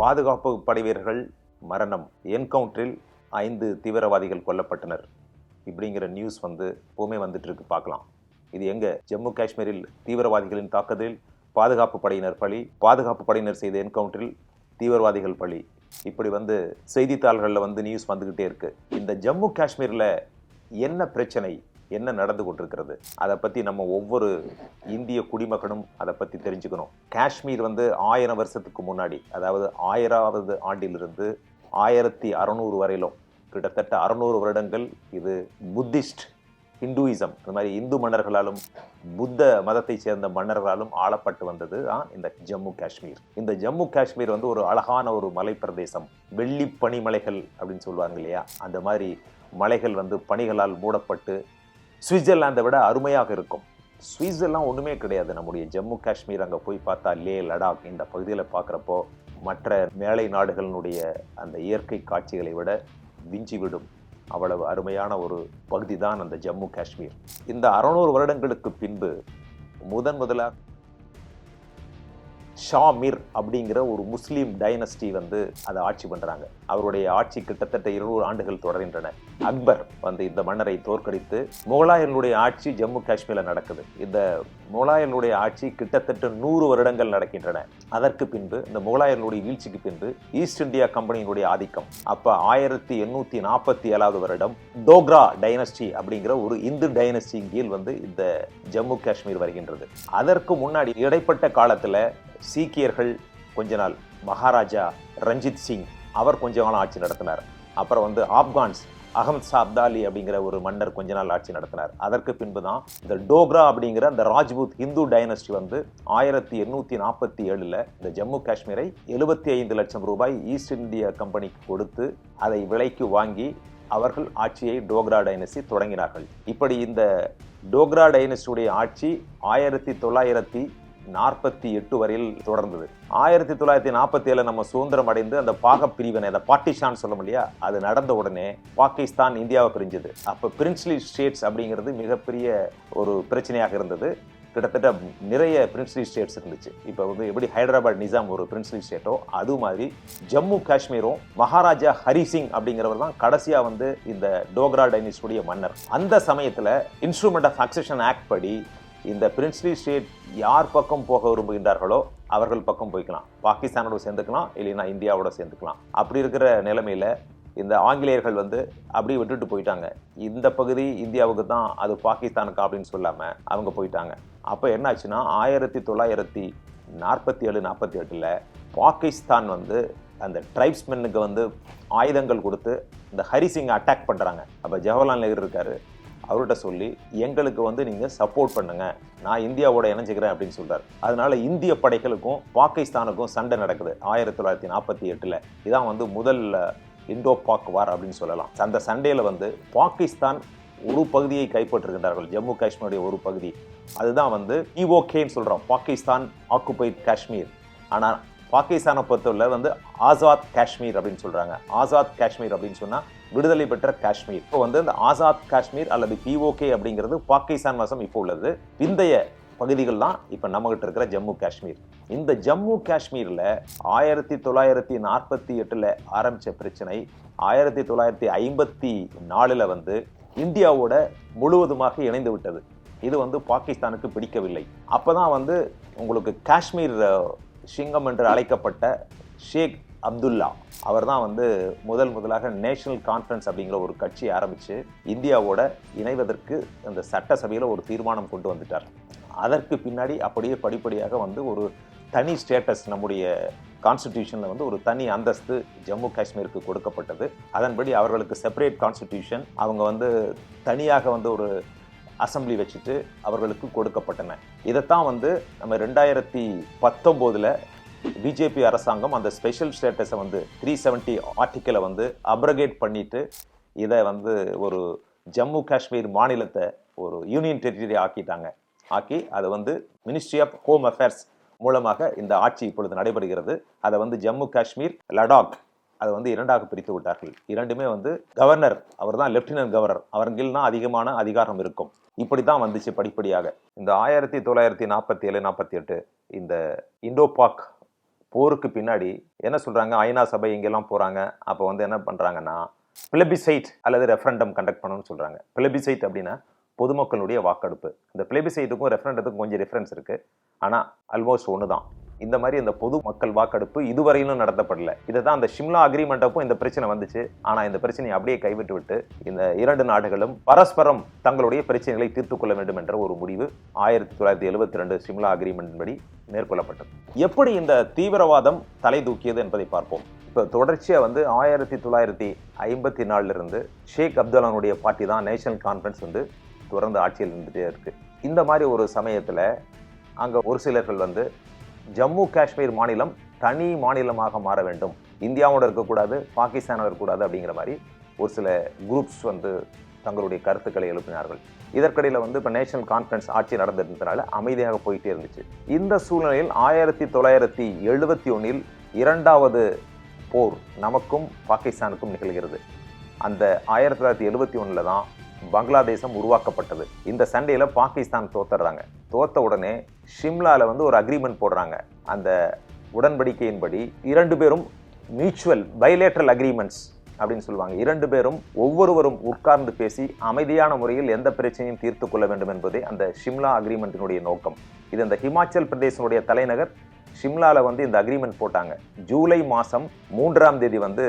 பாதுகாப்பு படை வீரர்கள் மரணம் என்கவுண்டரில் ஐந்து தீவிரவாதிகள் கொல்லப்பட்டனர். இப்படிங்கிற நியூஸ் வந்து எப்பவுமே வந்துட்டு இருக்கு பார்க்கலாம். இது எங்க? ஜம்மு காஷ்மீரில் தீவிரவாதிகளின் தாக்குதலில் பாதுகாப்பு படையினர் பழி பாதுகாப்பு படையினர் செய்த என்கவுண்டரில் தீவிரவாதிகள் பழி இப்படி வந்து செய்தித்தாள்களில் வந்து நியூஸ் வந்துக்கிட்டே இருக்கு. இந்த ஜம்மு காஷ்மீரில் என்ன பிரச்சனை? என்ன நடந்து கொண்டிருக்கிறது அதை பற்றி நம்ம ஒவ்வொரு இந்திய குடிமகனும் அதை பற்றி தெரிஞ்சுக்கணும். காஷ்மீர் வந்து ஆயிரம் வருஷத்துக்கு முன்னாடி அதாவது ஆயிராவது ஆண்டிலிருந்து ஆயிரத்தி அறநூறு வரையிலும் கிட்டத்தட்ட அறநூறு வருடங்கள் இது புத்திஸ்ட் ஹிந்துயிசம். இந்த மாதிரி இந்து மன்னர்களாலும் புத்த மதத்தை சேர்ந்த மன்னர்களாலும் ஆளப்பட்டு வந்தது தான் இந்த ஜம்மு காஷ்மீர். இந்த ஜம்மு காஷ்மீர் வந்து ஒரு அழகான ஒரு மலைப்பிரதேசம். வெள்ளி பனிமலைகள் அப்படின்னு சொல்லுவாங்க இல்லையா? அந்த மாதிரி மலைகள் வந்து பனிகளால் மூடப்பட்டு சுவிட்சர்லாந்தை விட அருமையாக இருக்கும். சுவிட்சர்லாம் ஒன்றுமே கிடையாது. நம்முடைய ஜம்மு காஷ்மீர் அங்கே போய் பார்த்தா லே லடாக் இந்த பகுதியில் பார்க்குறப்போ மற்ற மேலை நாடுகளினுடைய அந்த இயற்கை காட்சிகளை விட விஞ்சிவிடும் அவ்வளவு அருமையான ஒரு பகுதி தான் அந்த ஜம்மு காஷ்மீர். இந்த அறநூறு வருடங்களுக்கு பின்பு முதன் முதலாக ஷாமிர் அப்படிங்கிற ஒரு முஸ்லீம் டைனஸ்டி வந்து அதை ஆட்சி பண்ணுறாங்க அவருடைய ஆட்சி கிட்டத்தட்ட இருநூறு ஆண்டுகள் தொடர்கின்றன. அக்பர் வந்து இந்த மன்னரை தோற்கடித்து முகலாயர்களுடைய ஆட்சி ஜம்மு காஷ்மீரில் நடக்குது. இந்த முகலாயர்களுடைய ஆட்சி கிட்டத்தட்ட நூறு வருடங்கள் நடக்கின்றன. அதற்கு பின்பு இந்த முகலாயர்களுடைய வீழ்ச்சிக்கு பின்பு ஈஸ்ட் இந்தியா கம்பெனியினுடைய ஆதிக்கம். அப்போ ஆயிரத்தி எண்ணூற்றி நாற்பத்தி ஏழாவது வருடம் டோக்ரா டைனஸ்டி அப்படிங்கிற ஒரு இந்து டைனஸ்டியின் கீழ் வந்து இந்த ஜம்மு காஷ்மீர் வருகின்றது. அதற்கு முன்னாடி இடைப்பட்ட காலத்தில் சீக்கியர்கள் கொஞ்ச நாள் மகாராஜா ரஞ்சித் சிங் அவர் கொஞ்ச காலம் ஆட்சி நடத்தினார். அப்புறம் வந்து ஆப்கான்ஸ் அகமத் ஷா அப்தாலி அப்படிங்கிற ஒரு மன்னர் கொஞ்ச நாள் ஆட்சி நடத்தினார். அதற்கு பின்பு தான் இந்த டோக்ரா அப்படிங்கிற அந்த ராஜ்பூத் ஹிந்து டைனஸ்டி வந்து ஆயிரத்தி எண்ணூற்றி நாற்பத்தி ஏழில் இந்த ஜம்மு காஷ்மீரை எழுபத்தி ஐந்து லட்சம் ரூபாய் ஈஸ்ட் இந்தியா கம்பெனிக்கு கொடுத்து அதை விலைக்கு வாங்கி அவர்கள் ஆட்சியை டோக்ரா டைனஸ்டி தொடங்கினார்கள். இப்படி இந்த டோக்ரா டைனஸ்டியுடைய ஆட்சி ஆயிரத்தி தொள்ளாயிரத்தி நாற்பத்தி எட்டு வரையில் தொடர்ந்தது. ஆயிரத்தி தொள்ளாயிரத்தி நாற்பத்தி ஏழு நம்ம சுதந்திரம் அடைந்து அந்த பாக பிரிவினை அந்த பாட்டிஷான் சொல்ல முடியா? அது நடந்த உடனே பாகிஸ்தான் இந்தியாவை பிரிஞ்சது. அப்போ பிரின்ஸ்லி ஸ்டேட்ஸ் அப்படிங்கிறது மிகப்பெரிய ஒரு பிரச்சனையாக இருந்தது. கிட்டத்தட்ட நிறைய பிரின்ஸ்லி ஸ்டேட்ஸ் இருந்துச்சு. இப்போ வந்து எப்படி ஹைதராபாத் நிசாம் ஒரு பிரின்ஸ்லி ஸ்டேட்டோ அது மாதிரி ஜம்மு காஷ்மீரும் மகாராஜா ஹரி சிங் அப்படிங்கிறவர் தான் கடைசியாக வந்து இந்த டோக்ரா டைனிஸ்டுடைய மன்னர். அந்த சமயத்தில் இன்ஸ்ட்ருமெண்ட் ஆஃப் அக்சஷன் ஆக்ட் படி இந்த பிரின்ஸ்லி ஸ்டேட் யார் பக்கம் போக விரும்புகின்றார்களோ அவர்கள் பக்கம் போய்க்கலாம். பாகிஸ்தானோட சேர்ந்துக்கலாம் இல்லைன்னா இந்தியாவோட சேர்ந்துக்கலாம். அப்படி இருக்கிற நிலைமையில் இந்த ஆங்கிலேயர்கள் வந்து அப்படியே விட்டுட்டு போயிட்டாங்க. இந்த பகுதி இந்தியாவுக்கு தான் அது பாகிஸ்தானுக்கு அப்படின்னு சொல்லாமல் அவங்க போயிட்டாங்க. அப்போ என்னாச்சுன்னா ஆயிரத்தி தொள்ளாயிரத்தி நாற்பத்தி ஏழு நாற்பத்தி எட்டில் பாகிஸ்தான் வந்து அந்த ட்ரைப்ஸ்மென்னுக்கு வந்து ஆயுதங்கள் கொடுத்து இந்த ஹரிசிங்கை அட்டாக் பண்ணுறாங்க அப்போ ஜவஹர்லால் நேரு இருக்காரு. அவர்கிட்ட சொல்லி எங்களுக்கு வந்து நீங்கள் சப்போர்ட் பண்ணுங்க. நான் இந்தியாவோட இணைஞ்சுக்கிறேன் அப்படின்னு சொல்கிறார் அதனால இந்திய படைகளுக்கும் பாகிஸ்தானுக்கும் சண்டை நடக்குது. ஆயிரத்தி தொள்ளாயிரத்தி நாற்பத்தி எட்டில். இதான் வந்து முதல் இண்டோ பாக் வார் அப்படின்னு சொல்லலாம். அந்த சண்டையில் வந்து பாகிஸ்தான் ஒரு பகுதியை கைப்பற்றுகின்றார்கள். ஜம்மு காஷ்மீருடைய ஒரு பகுதி. அதுதான் வந்து இஓகேன்னு சொல்கிறோம் பாகிஸ்தான் ஆக்குபைட் காஷ்மீர் ஆனால் பாகிஸ்தானை பொறுத்தவரை வந்து ஆசாத் காஷ்மீர் அப்படின்னு சொல்கிறாங்க ஆசாத் காஷ்மீர் அப்படின்னு சொன்னால் விடுதலை பெற்ற காஷ்மீர். இப்போ வந்து இந்த ஆசாத் காஷ்மீர் அல்லது பிஓகே அப்படிங்கிறது பாகிஸ்தான் வசம் இப்போ உள்ளது. பிந்தைய பகுதிகள் தான் இப்போ நம்மகிட்ட இருக்கிற ஜம்மு காஷ்மீர். இந்த ஜம்மு காஷ்மீரில் ஆயிரத்தி தொள்ளாயிரத்தி நாற்பத்தி எட்டில் ஆரம்பித்த பிரச்சனை ஆயிரத்தி தொள்ளாயிரத்தி ஐம்பத்தி நாலில் வந்து இந்தியாவோட முழுவதுமாக இணைந்து விட்டது. இது வந்து பாகிஸ்தானுக்கு பிடிக்கவில்லை. அப்போ தான் வந்து உங்களுக்கு காஷ்மீர் சிங்கம் என்று அழைக்கப்பட்ட ஷேக் அப்துல்லா. அவர் தான் வந்து முதல் முதலாக நேஷனல் கான்ஃபரன்ஸ் அப்படிங்கிற ஒரு கட்சி ஆரம்பித்து இந்தியாவோட இணைவதற்கு அந்த சட்டசபையில் ஒரு தீர்மானம் கொண்டு வந்துட்டார். அதற்கு பின்னாடி அப்படியே படிப்படியாக வந்து ஒரு தனி ஸ்டேட்டஸ் நம்முடைய கான்ஸ்டிடியூஷனில் வந்து ஒரு தனி அந்தஸ்து ஜம்மு காஷ்மீருக்கு கொடுக்கப்பட்டது. அதன்படி அவர்களுக்கு செப்பரேட் கான்ஸ்டிடியூஷன் அவங்க வந்து தனியாக வந்து ஒரு அசம்பிளி வச்சுட்டு அவர்களுக்கு கொடுக்கப்பட்டன. இதைத்தான் வந்து நம்ம ரெண்டாயிரத்தி பத்தொம்போதில் பிஜேபி அரசாங்கம் அந்த ஸ்பெஷல் ஸ்டேட்டஸை வந்து த்ரீ செவன்ட்டி ஆர்டிக்கலை வந்து அப்ரகேட் பண்ணிட்டு இதை வந்து ஒரு ஜம்மு காஷ்மீர் மாநிலத்தை ஒரு யூனியன் டெரிட்டரி ஆக்கிட்டாங்க. ஆக்கி அதை வந்து மினிஸ்ட்ரி ஆஃப் ஹோம் அஃபேர்ஸ் மூலமாக இந்த ஆட்சி இப்பொழுது நடைபெறுகிறது. அதை வந்து ஜம்மு காஷ்மீர் லடாக் அதை வந்து இரண்டாக பிரித்து விட்டார்கள். இரண்டுமே வந்து கவர்னர் அவர் தான் லெப்டினன்ட் கவர்னர் அவர்கள் தான் அதிகமான அதிகாரம் இருக்கும். இப்படி தான் வந்துச்சு படிப்படியாக. இந்த ஆயிரத்தி தொள்ளாயிரத்தி நாற்பத்தி ஏழு நாற்பத்தி எட்டு இந்த இண்டோ பாக் போருக்கு பின்னாடி என்ன சொல்கிறாங்க ஐநா சபை இங்கெல்லாம் போகிறாங்க அப்போ வந்து என்ன பண்ணுறாங்கன்னா பிளபிசைட் அல்லது ரெஃபரண்டம் கண்டக்ட் பண்ணணும்னு சொல்கிறாங்க பிளபிசைட் அப்படின்னா பொதுமக்களுடைய வாக்கெடுப்பு. இந்த பிளபிசைட்டுக்கும் ரெஃபரண்டத்துக்கும் கொஞ்சம் டிஃப்ரென்ஸ் இருக்குது ஆனால் ஆல்மோஸ்ட் ஒன்று தான் இந்த மாதிரி இந்த பொது மக்கள் வாக்கெடுப்பு இதுவரையிலும் நடத்தப்படல. இதை தான் அந்த ஷிம்லா அக்ரிமெண்ட் அப்போ இந்த பிரச்சனை வந்துச்சு. ஆனால் இந்த பிரச்சனையை அப்படியே கைவிட்டு விட்டு இந்த இரண்டு நாடுகளும் பரஸ்பரம் தங்களுடைய பிரச்சனைகளை தீர்த்து கொள்ள வேண்டும் என்ற ஒரு முடிவு ஆயிரத்தி தொள்ளாயிரத்தி எழுபத்தி ரெண்டு ஷிம்லா அக்ரிமெண்ட் படி மேற்கொள்ளப்பட்டது. எப்படி இந்த தீவிரவாதம் தலை தூக்கியது என்பதை பார்ப்போம். இப்போ தொடர்ச்சியாக வந்து ஆயிரத்தி தொள்ளாயிரத்தி ஐம்பத்தி நாலுலேருந்து ஷேக் அப்துல்லானுடைய பார்ட்டி தான் நேஷனல் கான்ஃபரன்ஸ் வந்து தொடர்ந்து ஆட்சியில் இருந்துகிட்டே இருக்குது இந்த மாதிரி ஒரு சமயத்தில் அங்கே ஒரு சிலர்கள் வந்து ஜம்மு காஷ்மீர் மாநிலம் தனி மாநிலமாக மாற வேண்டும். இந்தியாவோட இருக்கக்கூடாது பாகிஸ்தானோட இருக்கக்கூடாது அப்படிங்கிற மாதிரி ஒரு சில குரூப்ஸ் வந்து தங்களுடைய கருத்துக்களை எழுப்பினார்கள். இதற்கிடையில் வந்து இப்போ நேஷனல் கான்ஃபரன்ஸ் ஆட்சி நடந்திருந்ததுனால அமைதியாக போயிட்டே இருந்துச்சு. இந்த சூழ்நிலையில் ஆயிரத்தி தொள்ளாயிரத்தி எழுபத்தி ஒன்றில் இரண்டாவது போர் நமக்கும் பாகிஸ்தானுக்கும் நிகழ்கிறது. அந்த ஆயிரத்தி தொள்ளாயிரத்தி எழுபத்தி ஒன்றில் தான் பங்களாதேசம் உருவாக்கப்பட்டது. இந்த சண்டையில் பாகிஸ்தான் தோத்துறாங்க. தோத்த உடனே ஷிம்லாவில் வந்து ஒரு அக்ரிமெண்ட் போடுறாங்க. அந்த உடன்படிக்கையின்படி இரண்டு பேரும் மியூச்சுவல் பைலேட்ரல் அக்ரிமெண்ட்ஸ் அப்படின்னு சொல்லுவாங்க. இரண்டு பேரும் ஒவ்வொருவரும் உட்கார்ந்து பேசி அமைதியான முறையில் எந்த பிரச்சனையும் தீர்த்து கொள்ள வேண்டும் என்பதே அந்த ஷிம்லா அக்ரிமெண்ட்டினுடைய நோக்கம். இது இந்த ஹிமாச்சல் பிரதேசனுடைய தலைநகர். ஷிம்லாவில் வந்து இந்த அக்ரிமெண்ட் போட்டாங்க. ஜூலை மாதம் மூன்றாம் தேதி வந்து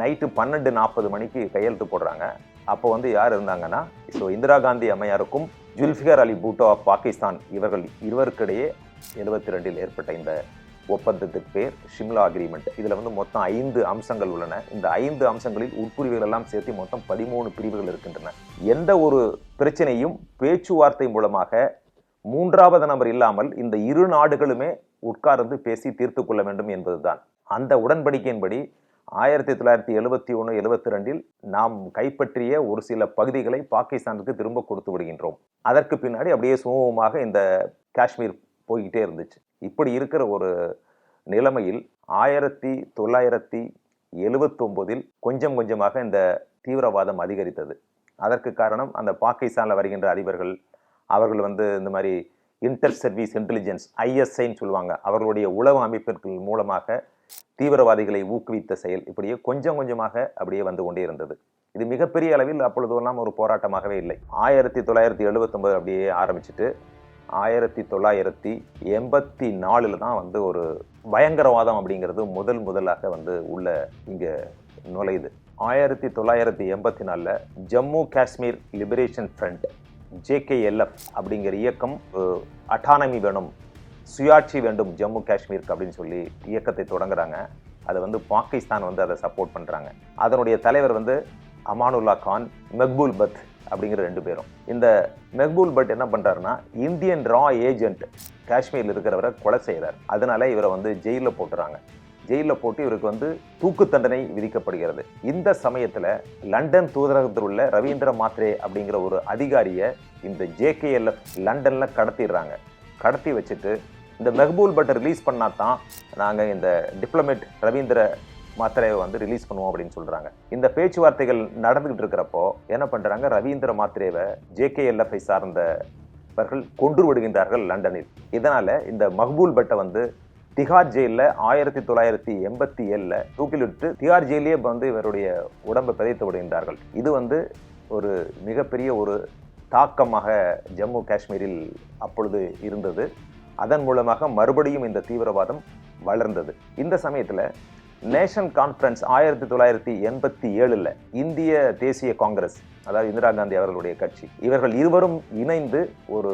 நைட்டு பன்னெண்டு நாற்பது மணிக்கு கையெழுத்து போடுறாங்க. அப்போ வந்து யார் இருந்தாங்கன்னா ஸோ இந்திரா காந்தி அம்மையாருக்கும் ஜுல்ஃபிகர் அலி பூட்டோ ஆஃப் பாகிஸ்தான் இவர்கள் இருவருக்கிடையே எழுபத்தி ரெண்டில் ஏற்பட்ட இந்த ஒப்பந்தத்துக்கு பேர் ஷிம்லா அக்ரிமெண்ட் இதில் வந்து மொத்தம் ஐந்து அம்சங்கள் உள்ளன. இந்த ஐந்து அம்சங்களில் உட்பிரிவுகள் எல்லாம் சேர்த்து மொத்தம் பதிமூணு பிரிவுகள் இருக்கின்றன. எந்த ஒரு பிரச்சனையும் பேச்சுவார்த்தை மூலமாக மூன்றாவது நபர் இல்லாமல் இந்த இரு நாடுகளுமே உட்கார்ந்து பேசி தீர்த்து கொள்ள வேண்டும் என்பதுதான். அந்த உடன்படிக்கையின்படி ஆயிரத்தி தொள்ளாயிரத்தி எழுபத்தி ஒன்று எழுபத்தி ரெண்டில் நாம் கைப்பற்றிய ஒரு சில பகுதிகளை பாகிஸ்தானுக்கு திரும்ப கொடுத்து விடுகின்றோம். அதற்கு பின்னாடி அப்படியே சுமூகமாக இந்த காஷ்மீர் போய்கிட்டே இருந்துச்சு. இப்படி இருக்கிற ஒரு நிலைமையில் ஆயிரத்தி தொள்ளாயிரத்தி எழுபத்தொம்போதில் கொஞ்சம் கொஞ்சமாக இந்த தீவிரவாதம் அதிகரித்தது. அதற்கு காரணம் அந்த பாகிஸ்தானில் வருகின்ற அதிபர்கள் அவர்கள் வந்து இந்த மாதிரி இன்டர் சர்வீஸ் இன்டெலிஜென்ஸ் ஐஎஸ்ஐன்னு சொல்லுவாங்க. அவர்களுடைய உளவு அமைப்பிற்கு மூலமாக தீவிரவாதிகளை ஊக்குவித்த செயல் இப்படியே கொஞ்சம் கொஞ்சமாக அப்படியே வந்து கொண்டே இருந்தது. இது மிகப்பெரிய அளவில் அப்பொழுதெல்லாம் ஒரு போராட்டமாகவே இல்லை. ஆயிரத்தி தொள்ளாயிரத்தி எழுபத்தொம்பது அப்படியே ஆரம்பிச்சுட்டு ஆயிரத்தி தொள்ளாயிரத்தி எண்பத்தி நாலில் தான் வந்து ஒரு பயங்கரவாதம் அப்படிங்கிறது முதல் முதலாக வந்து உள்ள இங்கே நுழையுது. ஆயிரத்தி தொள்ளாயிரத்தி எண்பத்தி நாலில் Jammu Kashmir liberation front J K L F அப்படிங்கிற இயக்கம் அட்டானமி வேணும் சுயாட்சி வேண்டும் ஜம்மு காஷ்மீருக்கு அப்படின்னு சொல்லி இயக்கத்தை தொடங்குறாங்க. அதை வந்து பாகிஸ்தான் வந்து அதை சப்போர்ட் பண்ணுறாங்க அதனுடைய தலைவர் வந்து அமானுல்லா கான் மெக்பூல் பத் அப்படிங்கிற ரெண்டு பேரும். இந்த மெக்பூல் பட் என்ன பண்ணுறாருன்னா இந்தியன் ரா ஏஜென்ட் காஷ்மீரில் இருக்கிறவரை கொலை செய்கிறார் அதனால இவரை வந்து ஜெயிலில் போட்டுறாங்க. ஜெயிலில் போட்டு இவருக்கு வந்து தூக்கு தண்டனை விதிக்கப்படுகிறது. இந்த சமயத்தில் லண்டன் தூதரகத்தில் உள்ள ரவீந்திர மாத்ரே அப்படிங்கிற ஒரு அதிகாரியை இந்த ஜேகேஎல்எஃப் லண்டனில் கடத்திடுறாங்க. கடத்தி வச்சுட்டு இந்த மெஹபூல் பட்டை ரிலீஸ் பண்ணால் தான் நாங்கள் இந்த டிப்ளமேட் ரவீந்திர மாத்திரையை வந்து ரிலீஸ் பண்ணுவோம் அப்படின்னு சொல்கிறாங்க இந்த பேச்சுவார்த்தைகள் நடந்துகிட்டு இருக்கிறப்போ என்ன பண்ணுறாங்க ரவீந்திர மாத்திரேவை ஜேகேஎல்எஃப்ஐ சார்ந்தவர்கள் கொன்று விடுகின்றார்கள் லண்டனில். இதனால் இந்த மஹ்பூல் பட்டை வந்து திகார் ஜெயிலில் ஆயிரத்தி தொள்ளாயிரத்தி எண்பத்தி ஏழில் தூக்கிலிட்டு திகார் ஜெயிலே வந்து இவருடைய உடம்பை பிதைத்து விடுகின்றார்கள். இது வந்து ஒரு மிகப்பெரிய ஒரு தாக்கமாக ஜம்மு காஷ்மீரில் அப்பொழுது இருந்தது. அதன் மூலமாக மறுபடியும் இந்த தீவிரவாதம் வளர்ந்தது. இந்த சமயத்தில் நேஷன் கான்ஃபரன்ஸ் ஆயிரத்தி தொள்ளாயிரத்தி எண்பத்தி ஏழில் இந்திய தேசிய காங்கிரஸ் அதாவது இந்திரா காந்தி அவர்களுடைய கட்சி இவர்கள் இருவரும் இணைந்து ஒரு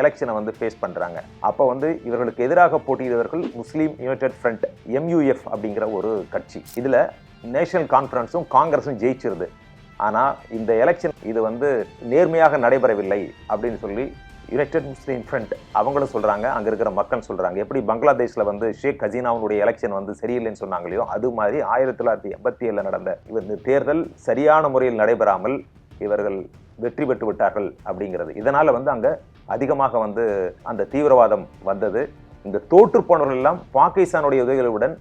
எலெக்ஷனை வந்து ஃபேஸ் பண்ணுறாங்க அப்போ வந்து இவர்களுக்கு எதிராக போட்டியிடுவர்கள் முஸ்லீம் யுனைடெட் ஃப்ரண்ட் எம்யூஎஃப் அப்படிங்கிற ஒரு கட்சி. இதில் நேஷனல் கான்ஃபரன்ஸும் காங்கிரஸும் ஜெயிச்சிருது. ஆனால் இந்த எலெக்ஷன் இது வந்து நேர்மையாக நடைபெறவில்லை அப்படின்னு சொல்லி யுனைடெட் முஸ்லீம் ஃப்ரண்ட் அவங்களும் சொல்கிறாங்க அங்கே இருக்கிற மக்கள் சொல்கிறாங்க எப்படி பங்களாதேஷில் வந்து ஷேக் ஹசீனாவுடைய எலெக்ஷன் வந்து சரியில்லைன்னு சொன்னாங்களையோ அது மாதிரி ஆயிரத்தி தொள்ளாயிரத்தி எண்பத்தி ஏழில் நடந்த இந்த தேர்தல் சரியான முறையில் நடைபெறாமல் இவர்கள் வெற்றி பெற்று விட்டார்கள் அப்படிங்கிறது. இதனால் வந்து அங்கே அதிகமாக வந்து அந்த தீவிரவாதம் வந்தது. இந்த தோற்றுப்போனவர்கள் எல்லாம் பாகிஸ்தானுடைய உதவிகளுடன்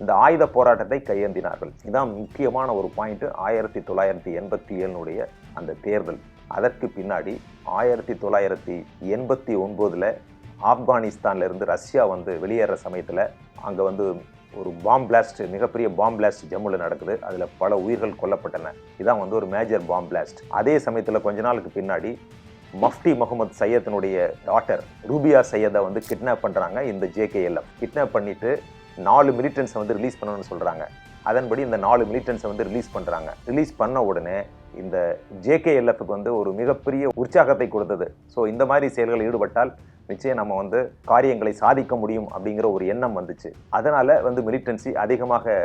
இந்த ஆயுத போராட்டத்தை கையேந்தினார்கள். இதுதான் முக்கியமான ஒரு பாயிண்ட் ஆயிரத்தி தொள்ளாயிரத்தி எண்பத்தி ஏழுனுடைய அந்த தேர்தல். அதற்கு பின்னாடி ஆயிரத்தி தொள்ளாயிரத்தி எண்பத்தி ஒன்போதில் ஆப்கானிஸ்தான்லேருந்து ரஷ்யா வந்து வெளியேற சமயத்தில் அங்கே வந்து ஒரு பாம் பிளாஸ்ட் மிகப்பெரிய பாம் பிளாஸ்ட் ஜம்முவில் நடக்குது. அதில் பல உயிர்கள் கொல்லப்பட்டன. இதான் வந்து ஒரு மேஜர் பாம் பிளாஸ்ட் அதே சமயத்தில் கொஞ்ச நாளுக்கு பின்னாடி மஃப்டி முகமது சையத்தினுடைய டாட்டர் ரூபியா சையதை வந்து கிட்னாப் பண்ணுறாங்க இந்த ஜேகேஎல்எஃப் கிட்னாப் பண்ணிவிட்டு நாலு மிலிட்டன்ஸை வந்து ரிலீஸ் பண்ணணும்னு சொல்கிறாங்க அதன்படி இந்த நாலு மிலிட்டன்ஸை வந்து ரிலீஸ் பண்ணுறாங்க ரிலீஸ் பண்ண உடனே இந்த ஜேகேஎல்எஃப்க்கு வந்து ஒரு மிகப்பெரிய உற்சாகத்தை கொடுத்தது. ஸோ இந்த மாதிரி செயல்களில் ஈடுபட்டால் நிச்சயம் நம்ம வந்து காரியங்களை சாதிக்க முடியும் அப்படிங்கிற ஒரு எண்ணம் வந்துச்சு. அதனால் வந்து மிலிட்டன்சி அதிகமாக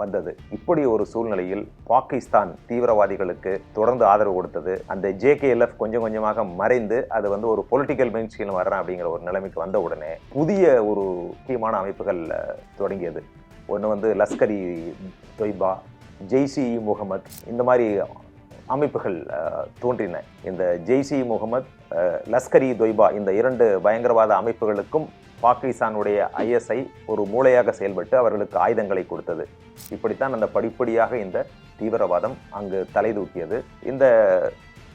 வந்தது. இப்படி ஒரு சூழ்நிலையில் பாகிஸ்தான் தீவிரவாதிகளுக்கு தொடர்ந்து ஆதரவு கொடுத்தது. அந்த ஜேகேஎல்எஃப் கொஞ்சம் கொஞ்சமாக மறைந்து அது வந்து ஒரு பொலிட்டிக்கல் மெயின்ஸ்ட்ரீம் வர்றேன் அப்படிங்கிற ஒரு நிலைமைக்கு வந்த உடனே புதிய ஒரு முக்கியமான அமைப்புகள் தொடங்கியது. ஒன்று வந்து லஸ்கரி தொய்பா ஜெய்சி முகமது இந்த மாதிரி அமைப்புகள் தோன்றின. இந்த ஜெய்சி முகமது லஸ்கரி தொய்பா இந்த இரண்டு பயங்கரவாத அமைப்புகளுக்கும் பாகிஸ்தானுடைய ஐஎஸ்ஐ ஒரு மூளையாக செயல்பட்டு அவர்களுக்கு ஆயுதங்களை கொடுத்தது. இப்படித்தான் அந்த படிப்படியாக இந்த தீவிரவாதம் அங்கு தலைதூக்கியது இந்த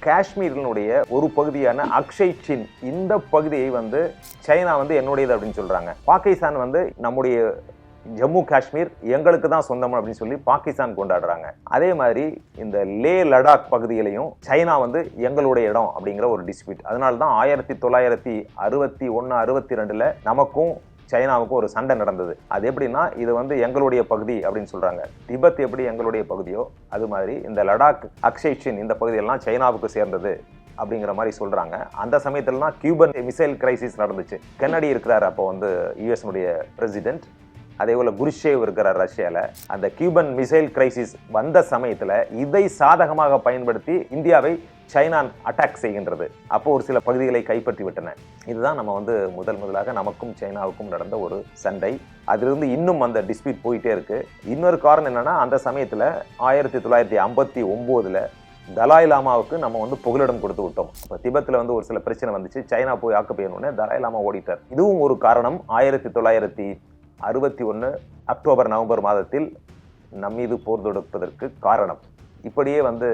காஷ்மீரினுடைய ஒரு பகுதியான அக்ஷய் சின் இந்த பகுதியை வந்து சைனா வந்து என்னுடையது அப்படின்னு சொல்றாங்க. பாகிஸ்தான் வந்து நம்முடைய ஜம்மு காஷ்மீர் எங்களுக்கு தான் சொந்தம் அப்படின்னு சொல்லி பாகிஸ்தான் கொண்டாடுறாங்க. அதே மாதிரி இந்த லே லடாக் பகுதியிலையும் சைனா வந்து எங்களுடைய இடம் அப்படிங்கிற ஒரு டிஸ்பியூட் அதனால தான் ஆயிரத்தி தொள்ளாயிரத்தி அறுபத்தி ஒன்று அறுபத்தி ரெண்டில் நமக்கும் சைனாவுக்கும் ஒரு சண்டை நடந்தது. அது எப்படின்னா இது வந்து எங்களுடைய பகுதி அப்படின்னு சொல்கிறாங்க திபெத் எப்படி எங்களுடைய பகுதியோ அது மாதிரி இந்த லடாக் அக்ஷய்ஷின் இந்த பகுதியெல்லாம் சைனாவுக்கு சேர்ந்தது அப்படிங்கிற மாதிரி சொல்கிறாங்க அந்த சமயத்துலலாம் கியூபன் மிசைல் கிரைசிஸ் நடந்துச்சு. கென்னடி இருக்கிறார் அப்போ வந்து யுஎஸ்னுடைய பிரசிடென்ட் அதே போல் குருஷேவ் இருக்கிறார் ரஷ்யாவில் அந்த கியூபன் மிசைல் கிரைசிஸ் வந்த சமயத்தில் இதை சாதகமாக பயன்படுத்தி இந்தியாவை சைனா அட்டாக் செய்கின்றது. அப்போ ஒரு சில பகுதிகளை கைப்பற்றி விட்டன இதுதான் நம்ம வந்து முதல் முதலாக நமக்கும் சைனாவுக்கும் நடந்த ஒரு சண்டை. அதிலிருந்து இன்னும் அந்த டிஸ்பியூட் போயிட்டே இருக்கு. இன்னொரு காரணம் என்னன்னா அந்த சமயத்தில் ஆயிரத்தி தொள்ளாயிரத்தி ஐம்பத்தி ஒம்போதுல தலாய் லாமாவுக்கு நம்ம வந்து புகலிடம் கொடுத்து விட்டோம். இப்போ திபத்தில் வந்து ஒரு சில பிரச்சனை வந்துச்சு. சைனா போய் ஆக்குப்பையணுன்னே தலாய் லாமா ஓடிட்டார். இதுவும் ஒரு காரணம். ஆயிரத்தி தொள்ளாயிரத்தி அறுபத்தி ஒன்று அக்டோபர் நவம்பர் மாதத்தில் நம் மீது போர் தொடுப்பதற்கு காரணம். இப்படியே வந்து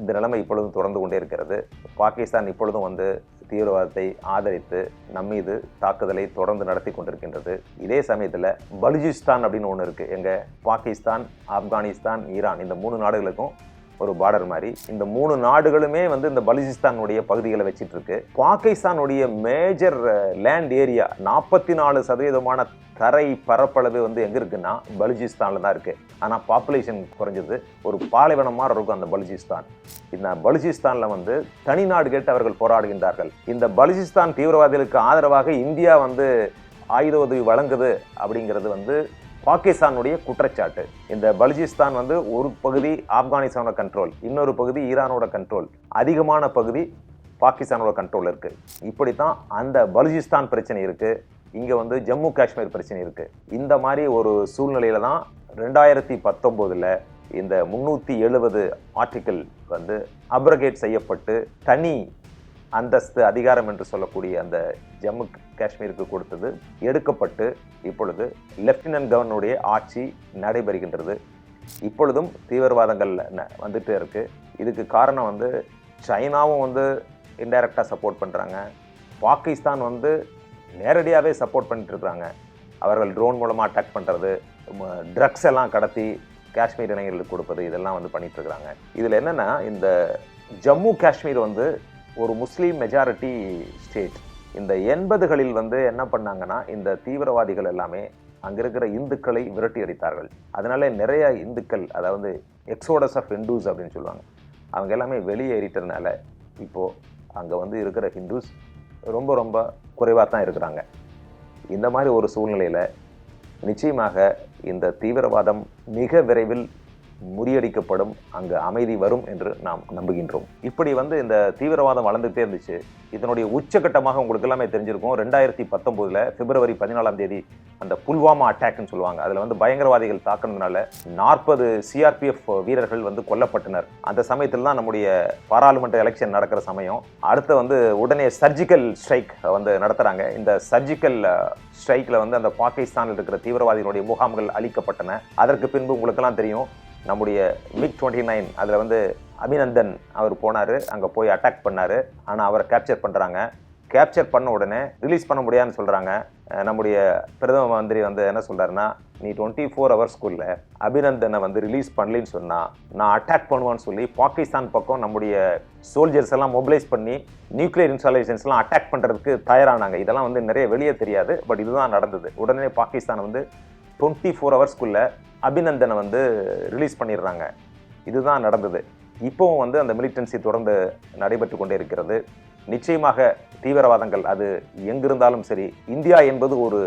இந்த நிலைமை இப்பொழுதும் தொடர்ந்து கொண்டே இருக்கிறது. பாகிஸ்தான் இப்பொழுதும் வந்து தீவிரவாதத்தை ஆதரித்து நம் மீது தாக்குதலை தொடர்ந்து நடத்தி கொண்டிருக்கின்றது. இதே சமயத்தில் பலுஜிஸ்தான் அப்படின்னு ஒன்று இருக்குது எங்கள் பாகிஸ்தான் ஆப்கானிஸ்தான் ஈரான் இந்த மூணு நாடுகளுக்கும் ஒரு பார்டர் மாதிரி. இந்த மூணு நாடுகளுமே வந்து இந்த பலுஜிஸ்தானுடைய பகுதிகளை வச்சிட்டு இருக்கு பாகிஸ்தானுடைய மேஜர் லேண்ட் ஏரியா நாற்பத்தி நாலு சதவீதமான தரை பரப்பளவு வந்து எங்கே இருக்குன்னா பலுஜிஸ்தானில் தான் இருக்குது ஆனால் பாப்புலேஷன் குறைஞ்சது ஒரு பாலைவனமாக இருக்கும் அந்த பலுஜிஸ்தான். இந்த பலுஜிஸ்தானில் வந்து தனி நாடு கேட்டு அவர்கள் போராடுகின்றார்கள். இந்த பலுஜிஸ்தான் தீவிரவாதிகளுக்கு ஆதரவாக இந்தியா வந்து ஆயுத உதவி வழங்குது அப்படிங்கிறது வந்து பாகிஸ்தானுடைய குற்றச்சாட்டு. இந்த பலுஜிஸ்தான் வந்து ஒரு பகுதி ஆப்கானிஸ்தானோட கண்ட்ரோல் இன்னொரு பகுதி ஈரானோட கண்ட்ரோல் அதிகமான பகுதி பாகிஸ்தானோட கண்ட்ரோல் இருக்குது இப்படித்தான் அந்த பலுஜிஸ்தான் பிரச்சனை இருக்குது இங்கே வந்து ஜம்மு காஷ்மீர் பிரச்சனை இருக்குது இந்த மாதிரி ஒரு சூழ்நிலையில தான் ரெண்டாயிரத்தி பத்தொம்போதில் இந்த முந்நூற்றி எழுபது ஆர்டிக்கிள் வந்து அப்ரகேட் செய்யப்பட்டு தனி அந்தஸ்து அதிகாரம் என்று சொல்லக்கூடிய அந்த ஜம்மு காஷ்மீருக்கு கொடுத்தது எடுக்கப்பட்டு இப்பொழுது லெப்டினன்ட் கவர்னருடைய ஆட்சி நடைபெறுகின்றது. இப்பொழுதும் தீவிரவாதங்கள் ந- வந்துட்டே இருக்கு. இதுக்கு காரணம் வந்து சைனாவும் வந்து இன்டைரக்டாக சப்போர்ட் பண்ணுறாங்க பாகிஸ்தான் வந்து நேரடியாகவே சப்போர்ட் பண்ணிட்டு இருக்காங்க அவர்கள் ட்ரோன் மூலமாக அட்டாக் பண்ணுறது ட்ரக்ஸ் எல்லாம் கடத்தி காஷ்மீர் இளைஞர்களுக்கு கொடுப்பது இதெல்லாம் வந்து பண்ணிட்டு இதில் என்னென்னா இந்த ஜம்மு காஷ்மீர் வந்து ஒரு முஸ்லீம் மெஜாரிட்டி ஸ்டேட் இந்த எண்பதுகளில் வந்து என்ன பண்ணாங்கன்னா இந்த தீவிரவாதிகள் எல்லாமே அங்கே இருக்கிற இந்துக்களை விரட்டி அடித்தார்கள். அதனால நிறைய இந்துக்கள் அதாவது எக்ஸோடஸ் ஆஃப் ஹிந்துஸ் அப்படின்னு சொல்லுவாங்க அவங்க எல்லாமே வெளியேறிட்டதுனால இப்போது அங்கே வந்து இருக்கிற ஹிந்துஸ் ரொம்ப ரொம்ப குறைவாக தான் இருக்கிறாங்க. இந்த மாதிரி ஒரு சூழ்நிலையில் நிச்சயமாக இந்த தீவிரவாதம் மிக விரைவில் முறியடிக்கப்படும் அங்கு அமைதி வரும் என்று நாம் நம்புகின்றோம். இப்படி வந்து இந்த தீவிரவாதம் வளர்ந்துட்டே இருந்துச்சு. இதனுடைய உச்சகட்டமாக உங்களுக்கு எல்லாமே தெரிஞ்சிருக்கும். ரெண்டாயிரத்தி பத்தொம்போதில் பிப்ரவரி பதினாலாம் தேதி அந்த புல்வாமா அட்டாக்னு சொல்லுவாங்க. அதில் வந்து பயங்கரவாதிகள் தாக்குனதுனால நாற்பது சிஆர்பிஎஃப் வீரர்கள் வந்து கொல்லப்பட்டனர். அந்த சமயத்தில் தான் நம்முடைய பாராளுமன்ற எலெக்ஷன் நடக்கிற சமயம். அடுத்து வந்து உடனே சர்ஜிக்கல் ஸ்ட்ரைக் வந்து நடத்துகிறாங்க இந்த சர்ஜிக்கல் ஸ்ட்ரைக்கில் வந்து அந்த பாகிஸ்தானில் இருக்கிற தீவிரவாதிகளுடைய முகாம்கள் அழிக்கப்பட்டன. அதற்கு பின்பு உங்களுக்கெல்லாம் தெரியும் நம்முடைய மிக் டுவெண்ட்டி நைன் அதில் வந்து அபிநந்தன் அவர் போனார் அங்கே போய் அட்டாக் பண்ணார். ஆனால் அவரை கேப்சர் பண்ணுறாங்க கேப்சர் பண்ண உடனே ரிலீஸ் பண்ண முடியாதுன்னு சொல்கிறாங்க நம்முடைய பிரதம மந்திரி வந்து என்ன சொல்கிறாருன்னா நீ டுவெண்ட்டி ஃபோர் ஹவர்ஸ்க்குள்ள அபிநந்தனை வந்து ரிலீஸ் பண்ணலன்னு சொன்னால் நான் அட்டாக் பண்ணுவேன்னு சொல்லி பாகிஸ்தான் பக்கம் நம்முடைய சோல்ஜர்ஸ் எல்லாம் மொபிலைஸ் பண்ணி நியூக்ளியர் இன்ஸ்டாலேஷன்ஸ்லாம் அட்டாக் பண்ணுறதுக்கு தயாரானாங்க. இதெல்லாம் வந்து நிறைய வெளியே தெரியாது பட் இதுதான் நடந்தது. உடனே பாகிஸ்தான் வந்து டுவெண்ட்டி ஃபோர் ஹவர்ஸ்க்குள்ளே அபிநந்தனை வந்து ரிலீஸ் பண்ணிடுறாங்க. இதுதான் நடந்தது. இப்போவும் வந்து அந்த மிலிட்டன்சி தொடர்ந்து நடைபெற்று கொண்டே இருக்கிறது. நிச்சயமாக தீவிரவாதங்கள் அது எங்கிருந்தாலும் சரி இந்தியா என்பது ஒரு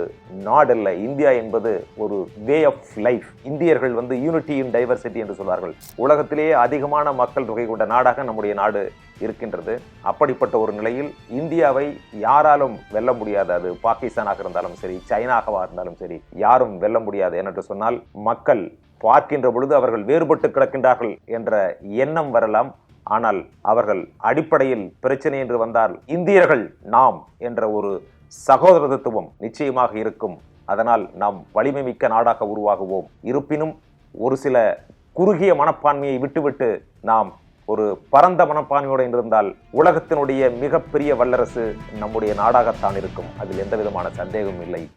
நாடல்ல இந்தியா என்பது ஒரு வே ஆஃப் லைஃப் இந்தியர்கள் வந்து யூனிட்டி இன் டைவர்சிட்டி என்று சொல்வார்கள். உலகத்திலேயே அதிகமான மக்கள் தொகை கொண்ட நாடாக நம்முடைய நாடு இருக்கின்றது. அப்படிப்பட்ட ஒரு நிலையில் இந்தியாவை யாராலும் வெல்ல முடியாது. அது பாகிஸ்தானாக இருந்தாலும் சரி சைனாகவா இருந்தாலும் சரி யாரும் வெல்ல முடியாது. ஏனென்று சொன்னால் மக்கள் பார்க்கின்ற பொழுது அவர்கள் வேறுபட்டு கிடக்கின்றார்கள் என்ற எண்ணம் வரலாம். ஆனால் அவர்கள் அடிப்படையில் பிரச்சனை என்று வந்தால் இந்தியர்கள் நாம் என்ற ஒரு சகோதரத்துவம் நிச்சயமாக இருக்கும். அதனால் நாம் வலிமை மிக்க நாடாக உருவாகுவோம். இருப்பினும் ஒரு சில குறுகிய மனப்பான்மையை விட்டுவிட்டு நாம் ஒரு பரந்த மனப்பான்மையோடு இருந்தால் உலகத்தினுடைய மிகப்பெரிய வல்லரசு நம்முடைய நாடாகத்தான் இருக்கும். அதில் எந்த விதமான சந்தேகமும் இல்லை.